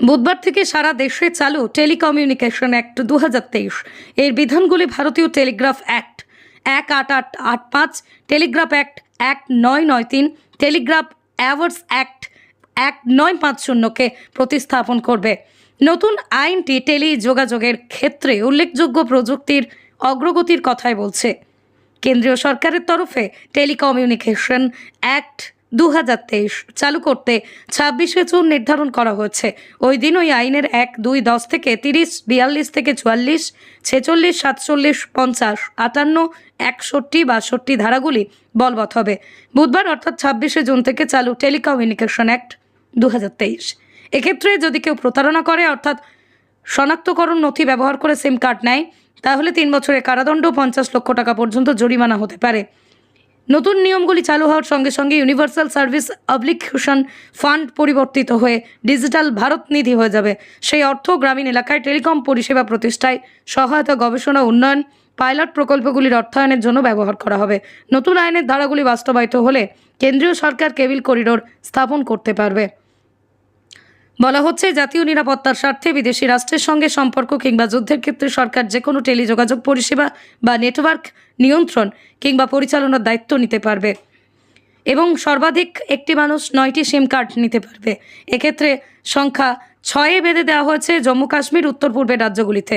বুধবার থেকে সারা দেশে চালু টেলিকমিউনিকেশন অ্যাক্ট দু হাজার তেইশ। এর বিধানগুলি ভারতীয় টেলিগ্রাফ অ্যাক্ট এক আট আট আট পাঁচ, টেলিগ্রাফ অ্যাক্ট এক নয় নয় তিন, টেলিগ্রাফ অ্যাওয়ার্ডস অ্যাক্ট এক নয় পাঁচ শূন্যকে প্রতিস্থাপন করবে। নতুন আইনটি টেলি যোগাযোগের ক্ষেত্রে উল্লেখযোগ্য প্রযুক্তির অগ্রগতির কথাই বলছে। কেন্দ্রীয় সরকারের তরফে টেলিকমিউনিকেশন অ্যাক্ট দু হাজার তেইশ চালু করতে ছাব্বিশে জুন নির্ধারণ করা হয়েছে। ওই দিন ওই আইনের এক, দুই, দশ থেকে তিরিশ, বিয়াল্লিশ থেকে চুয়াল্লিশ, ছেচল্লিশ, সাতচল্লিশ, পঞ্চাশ, আটান্ন, একষট্টি, বাষট্টি ধারাগুলি বলবৎ হবে। বুধবার অর্থাৎ ছাব্বিশে জুন থেকে চালু টেলিকমিউনিকেশন অ্যাক্ট দু হাজার তেইশ। এক্ষেত্রে যদি কেউ প্রতারণা করে, অর্থাৎ শনাক্তকরণ নথি ব্যবহার করে সিম কার্ড নেয়, তাহলে তিন বছরের কারাদণ্ড পঞ্চাশ লক্ষ টাকা পর্যন্ত জরিমানা হতে পারে। নতুন নিয়মগুলি চালু হওয়ার সঙ্গে সঙ্গে ইউনিভার্সাল সার্ভিস অ্যাপ্লিকেশন ফান্ড পরিবর্তিত হয়ে ডিজিটাল ভারত নিধি হয়ে যাবে। সেই অর্থ গ্রামীণ এলাকায় টেলিকম পরিষেবা প্রতিষ্ঠায় সহায়তা, গবেষণা, উন্নয়ন, পাইলট প্রকল্পগুলির অর্থায়নের জন্য ব্যবহার করা হবে। নতুন আইনের ধারাগুলি বাস্তবায়িত হলে কেন্দ্রীয় সরকার কেবিল করিডোর স্থাপন করতে পারবে। বলা হচ্ছে, জাতীয় নিরাপত্তার স্বার্থে বিদেশি রাষ্ট্রের সঙ্গে সম্পর্ক কিংবা যুদ্ধের ক্ষেত্রে সরকার যে কোনো টেলিযোগাযোগ পরিষেবা বা নেটওয়ার্ক নিয়ন্ত্রণ কিংবা পরিচালনার দায়িত্ব নিতে পারবে এবং সর্বাধিক একটি মানুষ নয়টি সিম কার্ড নিতে পারবে। এক্ষেত্রে সংখ্যা ছয়ে বেঁধে দেওয়া হয়েছে জম্মু কাশ্মীর উত্তর পূর্বের রাজ্যগুলিতে।